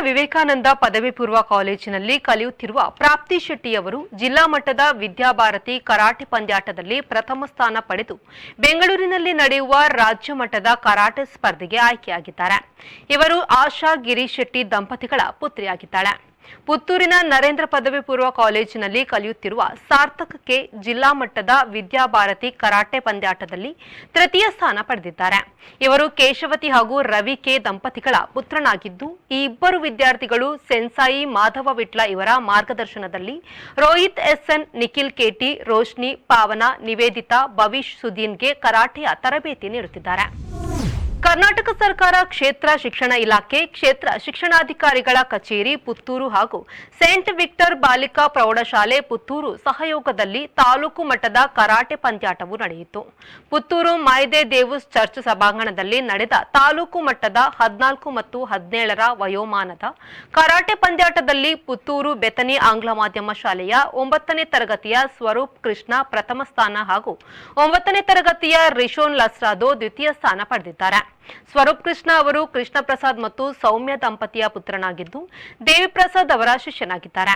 ವಿವೇಕಾನಂದ ಪದವಿ ಪೂರ್ವ ಕಾಲೇಜಿನಲ್ಲಿ ಕಲಿಯುತ್ತಿರುವ ಪ್ರಾಪ್ತಿ ಶೆಟ್ಟಿಯವರು ಜಿಲ್ಲಾ ಮಟ್ಟದ ವಿದ್ಯಾಭಾರತಿ ಕರಾಟೆ ಪಂದ್ಯಾಟದಲ್ಲಿ ಪ್ರಥಮ ಸ್ಥಾನ ಪಡೆದು ಬೆಂಗಳೂರಿನಲ್ಲಿ ನಡೆಯುವ ರಾಜ್ಯ ಮಟ್ಟದ ಕರಾಟೆ ಸ್ಪರ್ಧೆಗೆ ಆಯ್ಕೆಯಾಗಿದ್ದಾರೆ. ಇವರು ಆಶಾ ಗಿರೀಶ್ ಶೆಟ್ಟಿ ದಂಪತಿಗಳ ಪುತ್ರಿಯಾಗಿದ್ದಾಳೆ ಪುತ್ತೂರಿನ ನರೇಂದ್ರ ಪದವಿ ಪೂರ್ವ ಕಾಲೇಜಿನಲ್ಲಿ ಕಲಿಯುತ್ತಿರುವ ಸಾರ್ಥಕಕ್ಕೆ ಜಿಲ್ಲಾ ಮಟ್ಟದ ವಿದ್ಯಾಭಾರತಿ ಕರಾಟೆ ಪಂದ್ಯಾಟದಲ್ಲಿ ತೃತೀಯ ಸ್ಥಾನ ಪಡೆದಿದ್ದಾರೆ. ಇವರು ಕೇಶವತಿ ಹಾಗೂ ರವಿ ಕೆ ದಂಪತಿಗಳ ಪುತ್ರನಾಗಿದ್ದು, ಈ ಇಬ್ಬರು ವಿದ್ಯಾರ್ಥಿಗಳು ಸೆನ್ಸಾಯಿ ಮಾಧವ ವಿಟ್ಲ ಇವರ ಮಾರ್ಗದರ್ಶನದಲ್ಲಿ Rohit S N, Nikhil K T, Roshni, Pavana, Nivedita Bhavish ಸುದೀನ್ಗೆ ಕರಾಟೆಯ ತರಬೇತಿ ನೀಡುತ್ತಿದ್ದಾರೆ. ಕರ್ನಾಟಕ ಸರ್ಕಾರ ಕ್ಷೇತ್ರ ಶಿಕ್ಷಣ ಇಲಾಖೆ, ಕ್ಷೇತ್ರ ಶಿಕ್ಷಣಾಧಿಕಾರಿಗಳ ಕಚೇರಿ, ಪುತ್ತೂರು ಹಾಗೂ ಸೇಂಟ್ ವಿಕ್ಟರ್ ಬಾಲಿಕಾ ಪ್ರೌಢಶಾಲೆ, ಪುತ್ತೂರು ಸಹಯೋಗದಲ್ಲಿ ತಾಲೂಕು ಮಟ್ಟದ ಕರಾಟೆ ಪಂದ್ಯಾಟವು ನಡೆಯಿತು. ಪುತ್ತೂರು ಮಾಯ್ದೆ ದೇವುಸ್ ಚರ್ಚ್ ಸಭಾಂಗಣದಲ್ಲಿ ನಡೆದ ತಾಲೂಕು ಮಟ್ಟದ ಹದಿನಾಲ್ಕು ಮತ್ತು ಹದಿನೇಳರ ವಯೋಮಾನದ ಕರಾಟೆ ಪಂದ್ಯಾಟದಲ್ಲಿ ಪುತ್ತೂರು ಬೆತನಿ ಆಂಗ್ಲ ಮಾಧ್ಯಮ ಶಾಲೆಯ ಒಂಬತ್ತನೇ ತರಗತಿಯ ಸ್ವರೂಪ್ ಕೃಷ್ಣ ಪ್ರಥಮ ಸ್ಥಾನ ಹಾಗೂ ಒಂಬತ್ತನೇ ತರಗತಿಯ ರಿಶೋನ್ ಲಸ್ರಾದೋ ದ್ವಿತೀಯ ಸ್ಥಾನ ಪಡೆದಿದ್ದಾರೆ. ಸ್ವರೂಪ್ ಕೃಷ್ಣ ಅವರು ಕೃಷ್ಣ ಪ್ರಸಾದ್ ಮತ್ತು ಸೌಮ್ಯ ದಂಪತಿಯ ಪುತ್ರನಾಗಿದ್ದು ದೇವಿ ಪ್ರಸಾದ್ ಅವರ ಶಿಷ್ಯನಾಗಿದ್ದಾರೆ.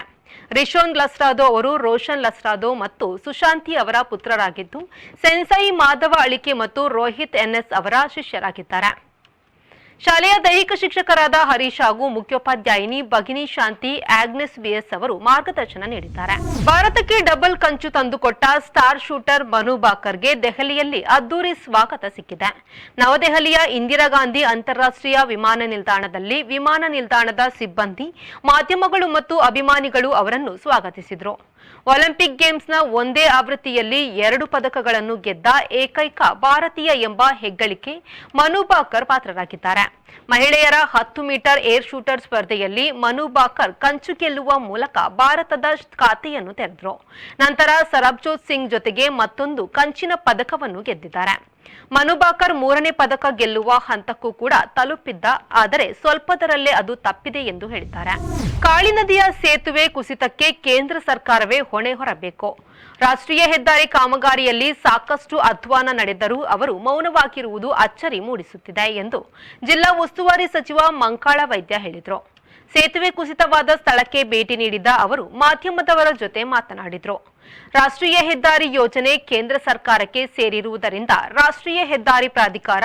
ರಿಶೋನ್ ಲಸ್ರಾದೋ ಅವರು ರೋಷನ್ ಲಸ್ರಾದೋ ಮತ್ತು ಸುಶಾಂತಿ ಅವರ ಪುತ್ರರಾಗಿದ್ದು, ಸೆನ್ಸೈ ಮಾಧವ ಅಳಿಕೆ ಮತ್ತು ರೋಹಿತ್ ಎನ್ಎಸ್ ಅವರ ಶಿಷ್ಯರಾಗಿದ್ದಾರೆ. ಶಾಲೆಯ ದೈಹಿಕ ಶಿಕ್ಷಕರಾದ ಹರೀಶ್ ಹಾಗೂ ಮುಖ್ಯೋಪಾಧ್ಯಾಯಿನಿ ಭಗಿನಿ ಶಾಂತಿ ಆಗ್ನೆಸ್ ಬಿಎಸ್ ಅವರು ಮಾರ್ಗದರ್ಶನ ನೀಡಿದ್ದಾರೆ. ಭಾರತಕ್ಕೆ ಡಬಲ್ ಕಂಚು ತಂದುಕೊಟ್ಟ ಸ್ಟಾರ್ ಶೂಟರ್ ಮನು ಬಾಕರ್ಗೆ ದೆಹಲಿಯಲ್ಲಿ ಅದ್ದೂರಿ ಸ್ವಾಗತ ಸಿಕ್ಕಿದೆ. ನವದೆಹಲಿಯ ಇಂದಿರಾ ಗಾಂಧಿ ಅಂತಾರಾಷ್ಟ್ರೀಯ ವಿಮಾನ ನಿಲ್ದಾಣದಲ್ಲಿ ವಿಮಾನ ನಿಲ್ದಾಣದ ಸಿಬ್ಬಂದಿ, ಮಾಧ್ಯಮಗಳು ಮತ್ತು ಅಭಿಮಾನಿಗಳು ಅವರನ್ನು ಸ್ವಾಗತಿಸಿದರು. ಒಲಿಂಪಿಕ್ ಗೇಮ್ಸ್ನ ಒಂದೇ ಆವೃತ್ತಿಯಲ್ಲಿ ಎರಡು ಪದಕಗಳನ್ನು ಗೆದ್ದ ಏಕೈಕ ಭಾರತೀಯ ಎಂಬ ಹೆಗ್ಗಳಿಕೆ ಮನು ಬಾಕರ್ ಪಾತ್ರರಾಗಿದ್ದಾರೆ. ಮಹಿಳೆಯರ ಹತ್ತು ಮೀಟರ್ ಏರ್ ಶೂಟರ್ ಸ್ಪರ್ಧೆಯಲ್ಲಿ ಮನು ಬಾಕರ್ ಕಂಚು ಗೆಲ್ಲುವ ಮೂಲಕ ಭಾರತದ ಖಾತೆಯನ್ನು ತೆರೆದರು. ನಂತರ ಸರಬ್ಜೋತ್ ಸಿಂಗ್ ಜೊತೆಗೆ ಮತ್ತೊಂದು ಕಂಚಿನ ಪದಕವನ್ನು ಗೆದ್ದಿದ್ದಾರೆ. ಮನು ಬಾಕರ್ ಮೂರನೇ ಪದಕ ಗೆಲ್ಲುವ ಹಂತಕ್ಕೂ ಕೂಡ ತಲುಪಿದ್ದ, ಆದರೆ ಸ್ವಲ್ಪದರಲ್ಲೇ ಅದು ತಪ್ಪಿದೆ ಎಂದು ಹೇಳಿದ್ದಾರೆ. ಕಾಳಿ ನದಿಯ ಸೇತುವೆ ಕುಸಿತಕ್ಕೆ ಕೇಂದ್ರ ಸರ್ಕಾರವೇ ಹೊಣೆ ಹೊರಬೇಕು. ರಾಷ್ಟ್ರೀಯ ಹೆದ್ದಾರಿ ಕಾಮಗಾರಿಯಲ್ಲಿ ಸಾಕಷ್ಟು ಅಧ್ವಾನ ನಡೆದರೂ ಅವರು ಮೌನವಾಗಿರುವುದು ಅಚ್ಚರಿ ಮೂಡಿಸುತ್ತಿದೆ ಎಂದು ಜಿಲ್ಲಾ ಉಸ್ತುವಾರಿ ಸಚಿವ ಮಂಕಾಳ ವೈದ್ಯ ಹೇಳಿದರು. ಸೇತುವೆ ಕುಸಿತವಾದ ಸ್ಥಳಕ್ಕೆ ಭೇಟಿ ನೀಡಿದ್ದ ಅವರು ಮಾಧ್ಯಮದವರ ಜೊತೆ ಮಾತನಾಡಿದರು. ರಾಷ್ಟ್ರೀಯ ಹೆದ್ದಾರಿ ಯೋಜನೆ ಕೇಂದ್ರ ಸರ್ಕಾರಕ್ಕೆ ಸೇರಿರುವುದರಿಂದ ರಾಷ್ಟ್ರೀಯ ಹೆದ್ದಾರಿ ಪ್ರಾಧಿಕಾರ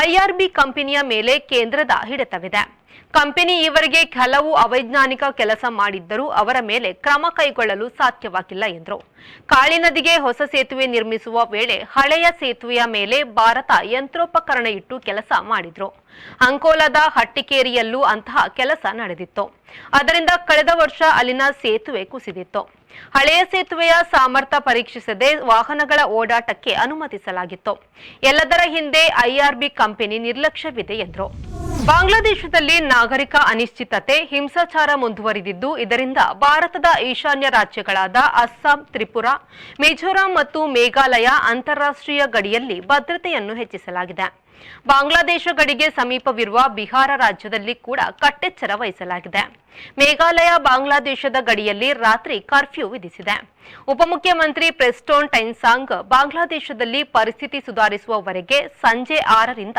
ಐಆರ್ಬಿ ಕಂಪನಿಯ ಮೇಲೆ ಕೇಂದ್ರದ ಹಿಡಿತವಿದೆ. ಕಂಪನಿ ಈವರೆಗೆ ಹಲವು ಅವೈಜ್ಞಾನಿಕ ಕೆಲಸ ಮಾಡಿದ್ದರೂ ಅವರ ಮೇಲೆ ಕ್ರಮ ಕೈಗೊಳ್ಳಲು ಸಾಧ್ಯವಾಗಿಲ್ಲ ಎಂದರು. ಕಾಳಿ ನದಿಗೆ ಹೊಸ ಸೇತುವೆ ನಿರ್ಮಿಸುವ ವೇಳೆ ಹಳೆಯ ಸೇತುವೆಯ ಮೇಲೆ ಭಾರತ ಯಂತ್ರೋಪಕರಣ ಇಟ್ಟು ಕೆಲಸ ಮಾಡಿದ್ರು. ಅಂಕೋಲಾದ ಹಟ್ಟಿಕೇರಿಯಲ್ಲೂ ಅಂತಹ ಕೆಲಸ ನಡೆದಿತ್ತು. ಅದರಿಂದ ಕಳೆದ ವರ್ಷ ಅಲ್ಲಿನ ಸೇತುವೆ ಕುಸಿದಿತ್ತು. ಹಳೆಯ ಸೇತುವೆಯ ಸಾಮರ್ಥ್ಯ ಪರೀಕ್ಷಿಸದೆ ವಾಹನಗಳ ಓಡಾಟಕ್ಕೆ ಅನುಮತಿಸಲಾಗಿತ್ತು. ಎಲ್ಲದರ ಹಿಂದೆ ಐಆರ್ಬಿ ಕಂಪನಿ ನಿರ್ಲಕ್ಷ್ಯವಿದೆ ಎಂದರು. ಬಾಂಗ್ಲಾದೇಶದಲ್ಲಿ ನಾಗರಿಕ ಅನಿಶ್ಚಿತತೆ, ಹಿಂಸಾಚಾರ ಮುಂದುವರಿದಿದ್ದು, ಇದರಿಂದ ಭಾರತದ ಈಶಾನ್ಯ ರಾಜ್ಯಗಳಾದ ಅಸ್ಸಾಂ, ತ್ರಿಪುರಾ, ಮಿಜೋರಾಂ ಮತ್ತು ಮೇಘಾಲಯ ಅಂತಾರಾಷ್ಟ್ರೀಯ ಗಡಿಯಲ್ಲಿ ಭದ್ರತೆಯನ್ನು ಹೆಚ್ಚಿಸಲಾಗಿದೆ. ಬಾಂಗ್ಲಾದೇಶ ಗಡಿಗೆ ಸಮೀಪವಿರುವ ಬಿಹಾರ ರಾಜ್ಯದಲ್ಲಿ ಕೂಡ ಕಟ್ಟೆಚ್ಚರ ವಹಿಸಲಾಗಿದೆ. ಮೇಘಾಲಯ, ಬಾಂಗ್ಲಾದೇಶದ ಗಡಿಯಲ್ಲಿ ರಾತ್ರಿ ಕರ್ಫ್ಯೂ ವಿಧಿಸಿದೆ. ಉಪಮುಖ್ಯಮಂತ್ರಿ ಪ್ರೆಸ್ಟೋನ್ ಟೈನ್ಸಾಂಗ್ ಬಾಂಗ್ಲಾದೇಶದಲ್ಲಿ ಪರಿಸ್ಥಿತಿ ಸುಧಾರಿಸುವವರೆಗೆ ಸಂಜೆ ಆರರಿಂದ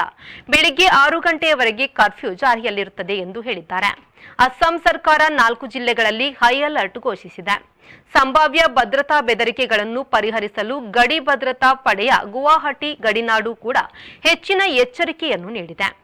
ಬೆಳಿಗ್ಗೆ ಆರು ಗಂಟೆಯವರೆಗೆ ಕರ್ಫ್ಯೂ ಜಾರಿಯಲ್ಲಿರುತ್ತದೆ ಎಂದು ಹೇಳಿದ್ದಾರೆ. ಅಸ್ಸಾಂ ಸರ್ಕಾರ ನಾಲ್ಕು ಜಿಲ್ಲೆಗಳಲ್ಲಿ ಹೈ ಅಲರ್ಟ್ ಘೋಷಿಸಿದೆ. ಸಂಭಾವ್ಯ ಭದ್ರತಾ ಬೆದರಿಕೆಗಳನ್ನು ಪರಿಹರಿಸಲು ಗಡಿ ಭದ್ರತಾ ಪಡೆಯ ಗುವಾಹಟಿ ಗಡಿನಾಡು ಕೂಡ ಹೆಚ್ಚಿನ ಎಚ್ಚರಿಕೆಯನ್ನು ನೀಡಿದೆ.